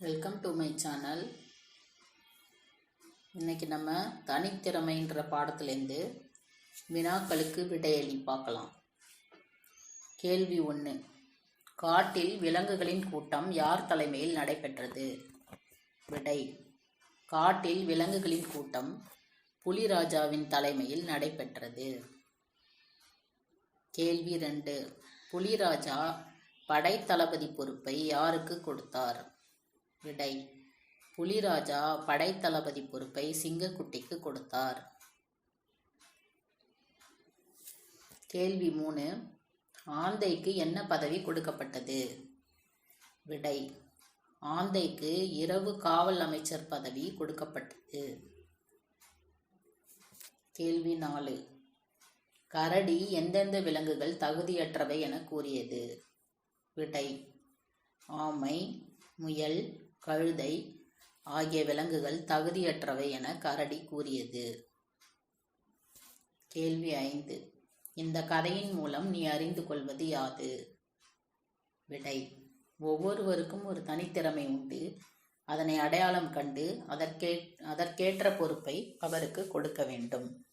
Welcome to my channel இன்னைக்கு நம்ம தனித்திறமைன்ற பாடத்துலேருந்து வினாக்களுக்கு விடையளி பார்க்கலாம். கேள்வி ஒன்று காட்டில் விலங்குகளின் கூட்டம் யார் தலைமையில் நடைபெற்றது? விடை. காட்டில் விலங்குகளின் கூட்டம் புலிராஜாவின் தலைமையில் நடைபெற்றது. கேள்வி ரெண்டு. புலிராஜா படைத்தளபதி பொறுப்பை யாருக்கு கொடுத்தார்? விடை. புலிராஜா படைத்தளபதி பொறுப்பை சிங்கக்குட்டிக்கு கொடுத்தார். கேள்வி மூணு. ஆந்தைக்கு என்ன பதவி கொடுக்கப்பட்டது? விடை. ஆந்தைக்கு இரவு காவல் அமைச்சர் பதவி கொடுக்கப்பட்டது. கேள்வி நாலு. கரடி எந்தெந்த விலங்குகள் தகுதியற்றவை என கூறியது? விடை. ஆமை முயல் கழுதை ஆகிய விலங்குகள் தகுதியற்றவை என கரடி கூறியது. கேள்வி ஐந்து. இந்த கதையின் மூலம் நீ அறிந்து கொள்வது யாது? விடை. ஒவ்வொருவருக்கும் ஒரு தனித்திறமை உண்டு. அதனை அடையாளம் கண்டு அதற்கே அதற்கேற்ற பொறுப்பை அவருக்கு கொடுக்க வேண்டும்.